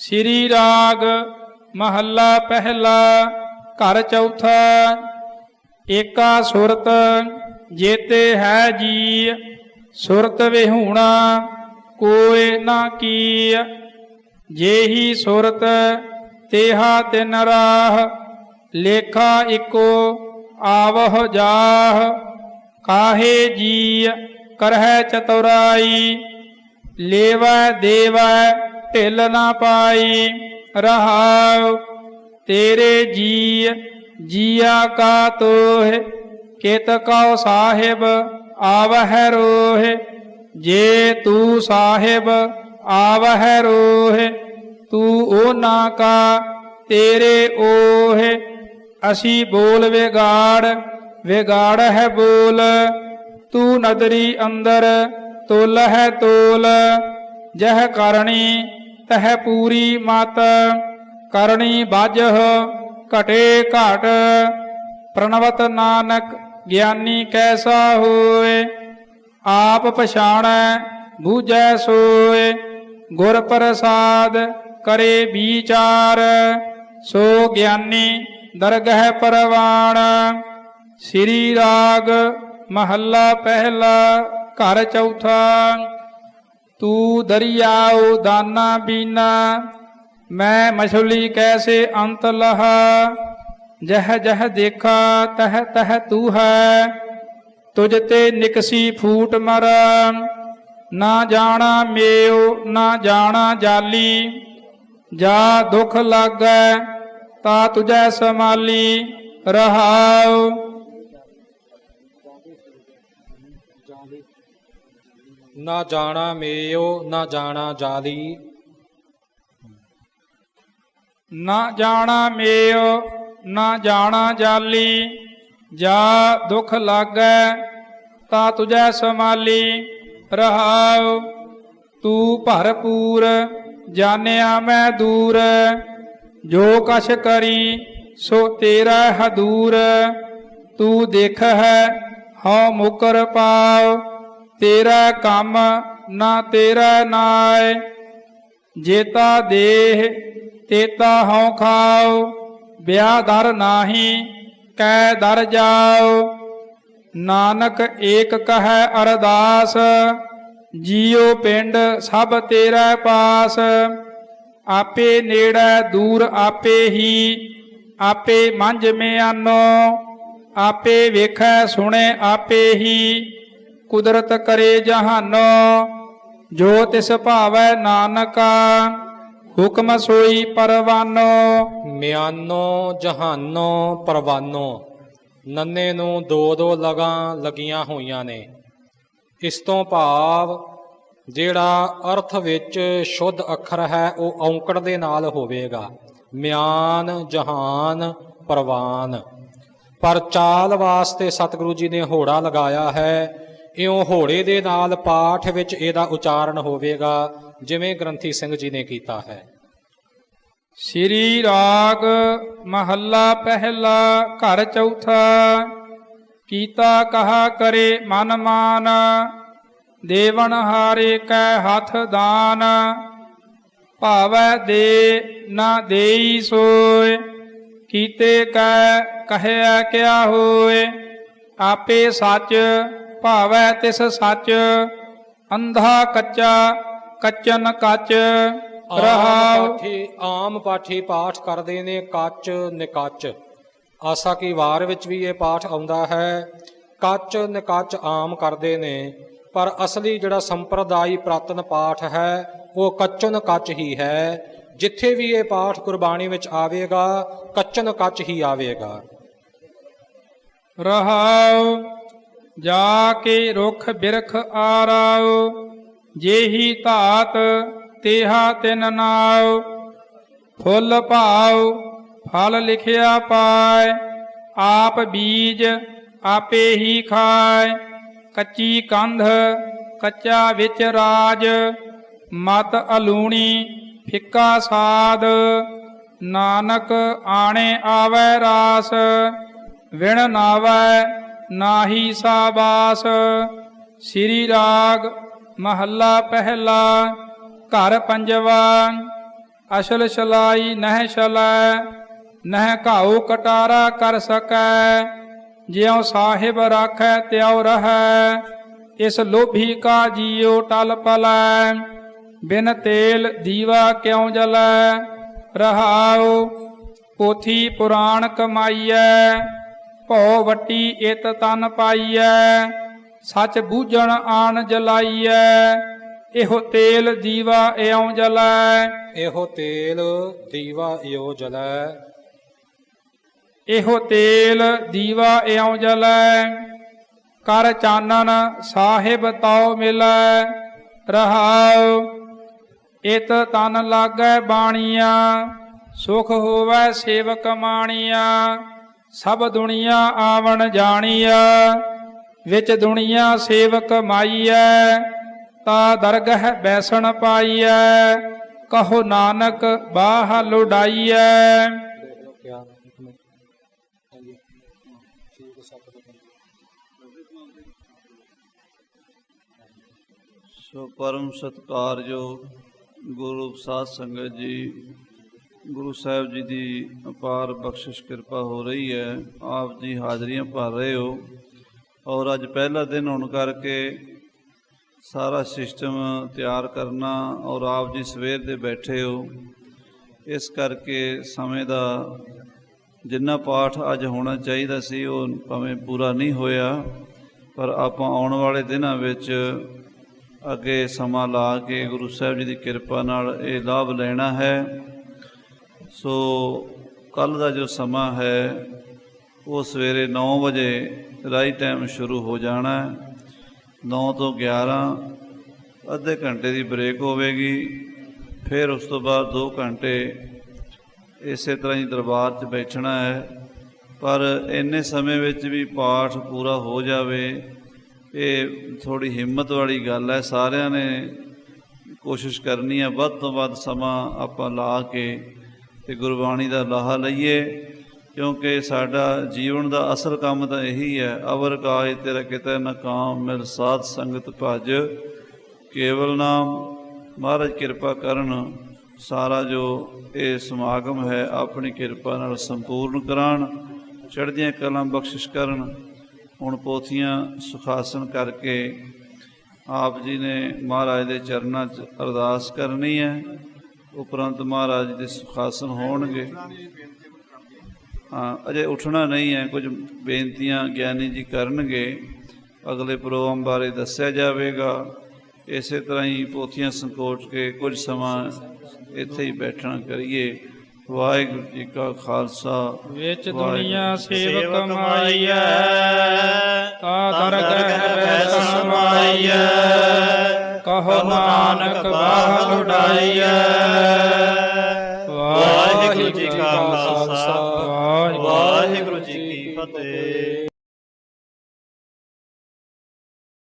ਸ੍ਰੀ ਰਾਗ ਮਹੱਲਾ ਪਹਿਲਾ, ਘਰ ਚੌਥਾ, ਏਕਾ ਸੁਰਤ, ਜੇਤੇ ਹੈ ਜੀ, ਸੁਰਤ ਵਿਹੂਣਾ, ਕੋਇ ਨਾ ਕੀ ਜੇਹੀ ਸੁਰਤ, ਤੇਹਾ ਤਿਨ ਰਾਹ, ਲੇਖਾ ਇਕੋ ਆਵਹ ਜਾਹ। ਕਾਹੇ ਜੀ ਕਰਹਿ ਚਤੁਰਾਈ, ਲੇਵੈ ਦੇਵੈ ਢਿਲ ਨਾ ਪਾਈ, ਰਹਾਉ, ਤੇਰੇ ਜੀ ਜੀਆ ਕਾ ਤੋਹ, ਕਿਤ ਕਉ ਸਾਹਿਬ ਆਵਹਿ ਰੋਹਿ, ਜੇ ਤੂੰ ਸਾਹਿਬ ਆਵਹਿ ਰੋਹਿ, ਤੂੰ ਉਹ ਨਾ ਕਾ ਤੇਰੇ ਓਹਿ, ਅਸੀਂ ਬੋਲ ਵਿਗਾੜ ਵਿਗਾੜ ਹੈ ਬੋਲ, ਤੂੰ ਨਦਰੀ ਅੰਦਰ ਤੋਲ ਹੈ ਤੋਲ, ਜਹ ਕਰਣੀ ਤਹਿ ਪੂਰੀ ਮਤ, ਕਰਣੀ ਬਾਜਹ, ਘਟੇ ਘਟ। ਪ੍ਰਣਵਤ ਨਾਨਕ ਗਿਆਨੀ ਕੈਸਾ ਹੋਏ? ਆਪ ਪਛਾਣੈ, ਬੂਝੈ ਸੋਏ। ਗੁਰ ਪ੍ਰਸਾਦ ਕਰੇ ਵਿਚਾਰ, ਸੋ ਗਿਆਨੀ ਦਰਗਹਿ ਪਰਵਾਣ। ਸ੍ਰੀ ਰਾਗ ਮਹੱਲਾ ਪਹਿਲਾ, ਘਰ ਚੌਥਾ। ਤੂੰ ਦਰਿਆਉ ਦਾਨਾ ਬੀਨਾ, ਮੈਂ ਮਛਲੀ ਕੈਸੇ ਅੰਤ ਲਹ? ਜਹ ਜਹ ਦੇਖਾ, ਤਹ ਤਹ ਤੂ ਹੈ, ਤੁਝ ਤੇ ਨਿਕਸੀ ਫੂਟ ਮਰ। ਨਾ ਜਾਣਾ ਮੇਉ, ਨਾ ਜਾਣਾ ਜਾਲੀ, ਜਾ ਦੁਖ ਲਾਗੈ, ਤਾ ਤੁਜੈ ਸਮਾਲੀ ਰਹਾਉ। ਨਾ ਜਾਣਾ ਮੇਓ, ਨਾ ਜਾਣਾ ਜਾਲੀ। ਨਾ ਜਾਣਾ ਮੇਉ ਨਾ ਜਾਣਾ ਜਾਲੀ। ਜਾ ਦੁਖ ਲਾਗੈ, ਤਾ ਤੁਝੈ ਸਮਾਲੀ। ਰਹਾਉ, ਤੂੰ ਭਰਪੂਰ, ਜਾਣਿਆ ਮੈਂ ਦੂਰ। ਜੋ ਕਛ ਕਰੀ, ਸੋ ਤੇਰਾ ਹਦੂਰ। ਤੂੰ ਦੇਖ ਹੈ ਹਉ ਮੁਕਰ ਪਾਉ। ਤੇਰਾ ਕੰਮ ਨਾ ਤੇਰਾ ਨਾਏ। ਜੇਤਾ ਦੇਹ, ਤੇਤਾ ਹਉ ਖਾਉ। ਵਿਆਹ ਦਰ ਨਾਹੀ, ਕੈ ਦਰ ਜਾਓ ਨਾਨਕ ਏਕ ਕਹੈ ਅਰਦਾਸ, ਜੀਉ ਪਿੰਡ ਸਭ ਤੇਰਾ ਪਾਸ। ਆਪੇ ਨੇੜੇ ਦੂਰ ਆਪੇ ਹੀ, ਆਪੇ ਮੰਝ ਮਿਆਨੋ। ਆਪੇ ਵੇਖੈ ਸੁਣੇ ਆਪੇ ਹੀ। ਕੁਦਰਤ ਕਰੇ ਜਹਾਨੋ, ਜੋ ਤਿਸ ਭਾਵੈ ਨਾਨਕਾ, ਹੁਕਮ ਸੋਈ ਪਰਵਾਨੋ। ਮਿਆਨੋ ਜਹਾਨੋ ਪਰਵਾਨੋ, ਨੰਨੇ ਨੂੰ ਦੋ ਦੋ ਲਗਾਂ ਲੱਗੀਆਂ ਹੋਈਆਂ ਨੇ। ਇਸ ਤੋਂ ਭਾਵ ਜਿਹੜਾ ਅਰਥ ਵਿੱਚ ਸ਼ੁੱਧ ਅੱਖਰ ਹੈ, ਉਹ ਔਂਕੜ ਦੇ ਨਾਲ ਹੋਵੇਗਾ। ਮਿਆਨ, ਜਹਾਨ, ਪਰਵਾਨ। ਪਰ ਚਾਲ ਵਾਸਤੇ ਸਤਿਗੁਰੂ ਜੀ ਨੇ ਹੋੜਾ ਲਗਾਇਆ ਹੈ ਇਉਂ ਹੋੜੇ ਦੇ ਨਾਲ ਪਾਠ ਵਿੱਚ ਇਹਦਾ ਉਚਾਰਨ ਹੋਵੇਗਾ, ਜਿਵੇਂ ਗ੍ਰੰਥੀ ਸਿੰਘ ਜੀ ਨੇ ਕੀਤਾ ਹੈ। ਸ੍ਰੀ ਰਾਗ ਮਹੱਲਾ ਪਹਿਲਾ ਘਰ ਚੌਥਾ, ਕੀਤਾ ਕਹਾ ਕਰੇ ਮਨ ਮਾਨ, ਦੇਵਨ ਹਾਰੇ ਕੈ ਹੱਥ ਦਾਨ, ਭਾਵੈ ਦੇ ਨਾ ਦੇਈ ਸੋਏ, ਕੀਤੇ ਕੈ ਕਹਿਆ ਕਿਆ ਹੋਏ, ਆਪੇ ਸੱਚ ਭਾਵੈ ਤਿਸ ਸੱਚ ਅੰਧਾ ਕੱਚਾ ਕੱਚਨ ਕੱਚ ਰਹਾਉ। ਆਮ ਪਾਠੀ ਪਾਠ ਕਰਦੇ ਨੇ ਕੱਚ ਨਿਕੱਚ। ਆਸਾ ਕੀ ਵਾਰ ਵਿੱਚ ਵੀ ਇਹ ਪਾਠ ਆਉਂਦਾ ਹੈ ਕੱਚ ਨਿਕੱਚ ਆਮ ਕਰਦੇ ਨੇ ਪਰ ਅਸਲੀ ਜਿਹੜਾ ਸੰਪਰਦਾਈ ਪ੍ਰਾਤਨ ਪਾਠ ਹੈ ਉਹ ਕੱਚਨ ਕੱਚ ਹੀ ਹੈ। ਜਿੱਥੇ ਵੀ ਇਹ ਪਾਠ ਗੁਰਬਾਣੀ ਵਿੱਚ ਆਵੇਗਾ ਕੱਚਨ ਕੱਚ ਹੀ ਆਵੇਗਾ। ਰਹਾਉ। ਜਾ ਕੇ ਰੁਖ ਬਿਰਖ ਆਰਾਉ ਜੇਹੀ ਧਾਤ ਤੇਹਾ ਤਿਨ ਨਾਉ ਫੁੱਲ ਭਾਉ, ਫਲ ਲਿਖਿਆ ਪਾਏ ਆਪ ਬੀਜ ਆਪੇ ਹੀ ਖਾਏ ਕੱਚੀ ਕੰਧ, ਕੱਚਾ ਵਿੱਚ ਰਾਜ, ਮਤ ਅਲੂਣੀ ਫਿੱਕਾ ਸਾਦ ਨਾਨਕ ਆਣੇ ਆਵੈ ਰਾਸ, ਵਿਣ ਨਾਵੈ ਨਾਹੀ ਸਾਬਾਸ। ਸ੍ਰੀ ਰਾਗ ਮਹੱਲਾ ਪਹਿਲਾ, ਘਰ ਪੰਜਵਾ, ਅਸਲ ਛਲਾਈ ਨਹਿ ਸ਼ਲੈ ਨਹਿ ਘਾਉ ਕਟਾਰਾ ਕਰ ਸਕੈ, ਜਿਉ ਸਾਹਿਬ ਰਾਖੈ ਤਿਉ ਰਹੈ, ਇਸ ਲੋਭੀ ਕਾ ਜੀਉ ਟਲ ਪਲੈ, ਬਿਨ ਤੇਲ ਦੀਵਾ ਕਿਉ ਜਲੈ, ਰਹਾਉ ਪੋਥੀ ਪੁਰਾਣ ਕਮਾਈਐ ਭਉ ਵਟੀ ਇਤ ਤਨ ਪਾਈਐ ਸੱਚ ਬੂਝਣ ਆਣ ਜਲਾਈਐ ਇਹੋ ਤੇਲ ਦੀਵਾ ਇਉ ਜਲੈ। ਇਹੋ ਤੇਲ ਦੀਵਾ ਇਓ ਜਲੈ। ਇਹੋ ਤੇਲ ਦੀਵਾ ਇਉ ਜਲੈ ਕਰ ਚਾਨਣ ਸਾਹਿਬ ਤਉ ਮਿਲੈ। ਰਹਾਉ ਇਤ ਤਨ ਲਾਗੈ ਬਾਣੀਆਂ ਸੁਖ ਹੋਵੈ ਸੇਵਕ ਮਾਣੀਆਂ। ਸਭ ਦੁਨੀਆ ਆਵਣ ਜਾਣੀਆ ਵਿੱਚ ਦੁਨੀਆ ਸੇਵਕ ਮਾਈਐ, ਤਾ ਦਰਗਹ ਬੈਸਣ ਪਾਈਐ, ਕਹੋ ਨਾਨਕ ਬਾਹ ਲੁਡਾਈਐ ਸੋ ਪਰਮ ਸਤਿਕਾਰਯੋਗ ਗੁਰੂ ਸਾਧ ਸੰਗਤ ਜੀ ਗੁਰੂ ਸਾਹਿਬ ਜੀ ਦੀ ਅਪਾਰ ਬਖਸ਼ਿਸ਼ ਕਿਰਪਾ ਹੋ ਰਹੀ ਹੈ, ਆਪ ਜੀ ਹਾਜ਼ਰੀਆਂ ਭਰ ਰਹੇ ਹੋ ਔਰ ਅੱਜ ਪਹਿਲਾ ਦਿਨ ਹੋਣ ਕਰਕੇ ਸਾਰਾ ਸਿਸਟਮ ਤਿਆਰ ਕਰਨਾ ਔਰ ਆਪ ਜੀ ਸਵੇਰ ਦੇ ਬੈਠੇ ਹੋ, ਇਸ ਕਰਕੇ ਸਮੇਂ ਦਾ ਜਿੰਨਾ ਪਾਠ ਅੱਜ ਹੋਣਾ ਚਾਹੀਦਾ ਸੀ ਉਹ ਭਾਵੇਂ ਪੂਰਾ ਨਹੀਂ ਹੋਇਆ, ਪਰ ਆਪਾਂ ਆਉਣ ਵਾਲੇ ਦਿਨਾਂ ਵਿੱਚ ਅੱਗੇ ਸਮਾਂ ਲਾ ਕੇ ਗੁਰੂ ਸਾਹਿਬ ਜੀ ਦੀ ਕਿਰਪਾ ਨਾਲ ਇਹ ਲਾਭ ਲੈਣਾ ਹੈ। ਸੋ ਕੱਲ ਦਾ ਜੋ ਸਮਾਂ ਹੈ, ਉਹ ਸਵੇਰੇ 9 ਵਜੇ ਰਾਈ ਟਾਈਮ ਸ਼ੁਰੂ ਹੋ ਜਾਣਾ ਹੈ। 9 ਤੋਂ 11 ਅੱਧੇ ਘੰਟੇ ਦੀ ਬ੍ਰੇਕ ਹੋਵੇਗੀ। ਫਿਰ ਉਸ ਤੋਂ ਬਾਅਦ 2 ਘੰਟੇ ਇਸੇ ਤਰ੍ਹਾਂ ਹੀ ਦਰਬਾਰ 'ਚ ਬੈਠਣਾ ਹੈ। ਪਰ ਇੰਨੇ ਸਮੇਂ ਵਿੱਚ ਵੀ ਪਾਠ ਪੂਰਾ ਹੋ ਜਾਵੇ, ਇਹ ਥੋੜੀ ਹਿੰਮਤ ਵਾਲੀ ਗੱਲ ਹੈ। ਸਾਰਿਆਂ ਨੇ ਕੋਸ਼ਿਸ਼ ਕਰਨੀ ਹੈ, ਵੱਧ ਤੋਂ ਵੱਧ ਸਮਾਂ ਆਪਾਂ ਲਾ ਕੇ ਤੇ ਗੁਰਬਾਣੀ ਦਾ ਲਾਹਾ ਲਈਏ, ਕਿਉਂਕਿ ਸਾਡਾ ਜੀਵਨ ਦਾ ਅਸਲ ਕੰਮ ਤਾਂ ਇਹੀ ਹੈ, ਅਵਰ ਕਾਜ ਤੇਰਾ ਕਿਤੇ ਨ ਕਾਮ ਮਿਲ ਸਾਧ ਸੰਗਤ ਭਜ। ਕੇਵਲ ਨਾਮ, ਮਹਾਰਾਜ ਕਿਰਪਾ ਕਰਨ, ਸਾਰਾ ਜੋ ਇਹ ਸਮਾਗਮ ਹੈ, ਆਪਣੀ ਕਿਰਪਾ ਨਾਲ ਸੰਪੂਰਨ ਕਰਾਣ ਚੜ੍ਹਦੀਆਂ ਕਲਾਂ ਬਖਸ਼ਿਸ਼ ਕਰਨ, ਹੁਣ ਪੋਥੀਆਂ ਸੁਖਾਸਨ ਕਰਕੇ ਆਪ ਜੀ ਨੇ ਮਹਾਰਾਜ ਦੇ ਚਰਨਾਂ 'ਚ ਅਰਦਾਸ ਕਰਨੀ ਹੈ। ਉਪਰੰਤ ਮਹਾਰਾਜ ਦੇ ਸੁਖਾਸਨ ਹੋਣਗੇ। ਹਾਂ ਅਜੇ ਉੱਠਣਾ ਨਹੀਂ ਹੈ ਕੁਝ ਬੇਨਤੀਆਂ ਗਿਆਨੀ ਜੀ ਕਰਨਗੇ। ਅਗਲੇ ਪ੍ਰੋਗਰਾਮ ਬਾਰੇ ਦੱਸਿਆ ਜਾਵੇਗਾ। ਇਸੇ ਤਰ੍ਹਾਂ ਹੀ ਪੋਥੀਆਂ ਸੰਕੋਚ ਕੇ ਕੁਝ ਸਮਾਂ ਇੱਥੇ ਹੀ ਬੈਠਣਾ ਕਰੀਏ। ਵਾਹਿਗੁਰੂ ਜੀ ਕਾ ਖਾਲਸਾ ਵਿੱਚ ਦੁਨੀਆ ਸੇਵਕ ਸੇਵਕ ਮਾਈਐ ਮਾਈਐ ਤਾ ਦਰਗਹਿ ਦਰਗਹਿ ਬੈਸਣ ਬੈਸਣ ਮਾਈਐ ਮਾਈਐ। ਕਹੋ ਨਾਨਕ ਬਾਹ ਲੁਡਾਈਐ ਵਾਹਿਗੁਰੂ ਜੀ ਕਾ ਖਾਲਸਾ ਵਾਹਿਗੁਰੂ ਜੀ ਕੀ ਫਤਿਹ।